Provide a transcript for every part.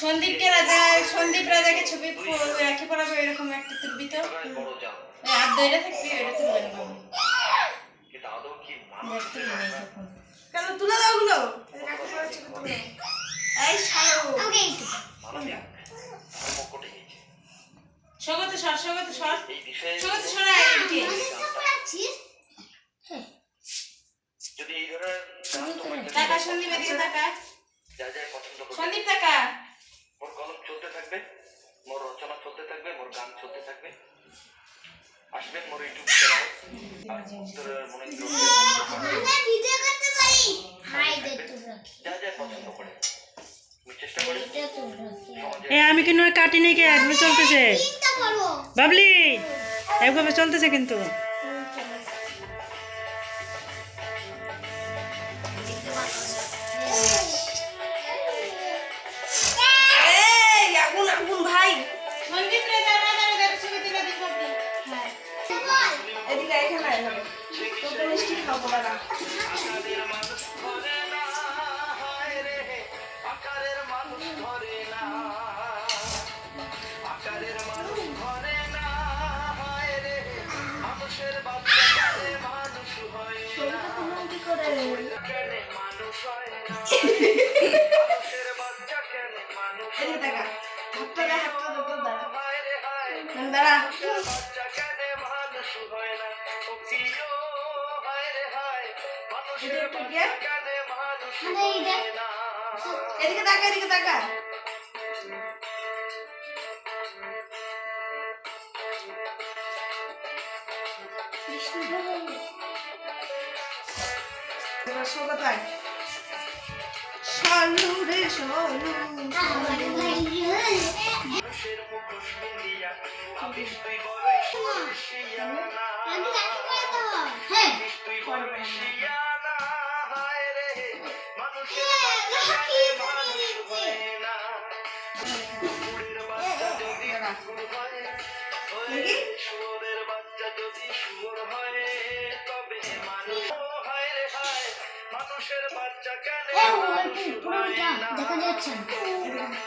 সন্দীপকে রাজা সন্দীপ রাজাকে ছবি রাখি পড়াবে এরকম একটা তুলবি তো হাত ধরে থাকবি ওইটা তুলবে না বাবু দেখ তুলি নেই তখন কেন তুলে দাও গুলো এই ছাড়ো আমাকে এইটুকু স্বগত সর সর স্বগত সরা এদিকে যদি এই ধরনের গান তোমার কাছে টাকা সন্দীপ এদিকে টাকা যা যা পছন্দ করবে। সন্দীপ টাকা মোর কলম চলতে থাকবে মোর রচনা চলতে থাকবে মোর গান চলতে থাকবে। আসবেন মোর ইউটিউব চ্যানেল আর উত্তরের মনে ভিডিও করতে পারি? হাই দে যা যা পছন্দ করে। আমি চেষ্টা করি। এটা তো এ আমি কিন্তু কাটি নাই কে? চলতেছে। বাবলি এইভাবে চলতেছে কিন্তু। না। এদিকে তাকা এদিকে তাকা। সলু রে সলু আমার ভাই যদি হয় শুয়োর হয় তবে মানুষ হয় রে হয় মানুষের বাচ্চা কেন হয় দেখা যাচ্ছে না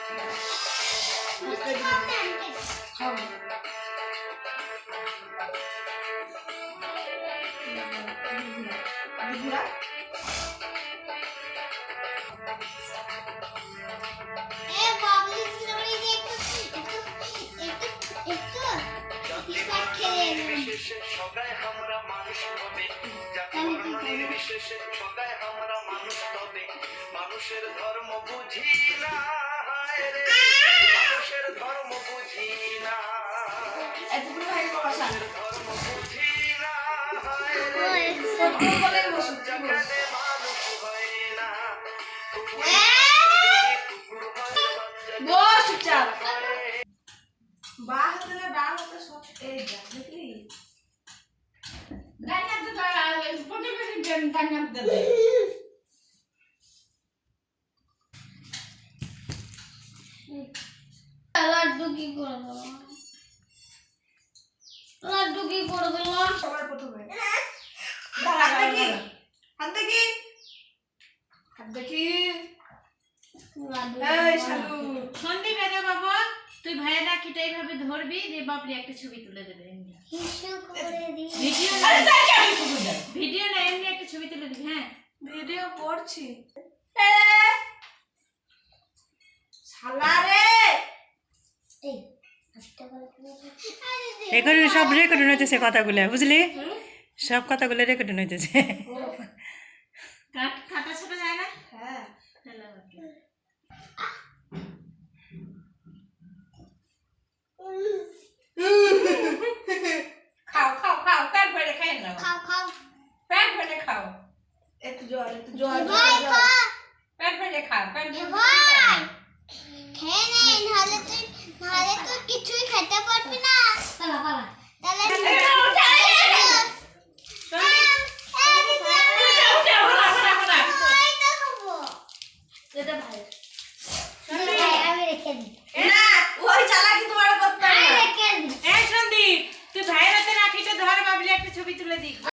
বুঝি না রে মানুষের ধর্ম বুঝি না ধর্ম বুঝি না জাগানে মানুষ হয় না বস চুপচাপ। হয় বা হাতে না ডান হাতে সব এই যা দেখলি? গান্না তো তারা পটে পটে দেন গান্না দেবে লাড্ডু কি করে দিল লাড্ডু কি করে দিল সবার প্রথমে। হাত দেখি। হাত দেখি। হাত দেখি। বাবা তুই রাখিটা এইভাবে ধরবি যে বাপরে একটা ছবি তুলে দেবে ভিডিও না ভিডিও না এমনি একটা ছবি তুলে দিবি হ্যাঁ? ভিডিও শালা রে! দে সব রেকর্ডিং হইতেছে কথাগুলো বুঝলি? সব কথাগুলো রেকর্ডিং হইতেছে। কাট কাটা ছোট যায় না? হ্যাঁ। খাও খাও খাও পেট ভরে খাই না খাও খাও। পেট ভরে খাও। একটু জল একটু জল পেট ভরে খাও পেট ভরে খেয়ে নে নাহলে তুই তাহলে তো কিছুই খেতে পারবি না। তাহলে এটা ভালো। আমি রেখে দিই।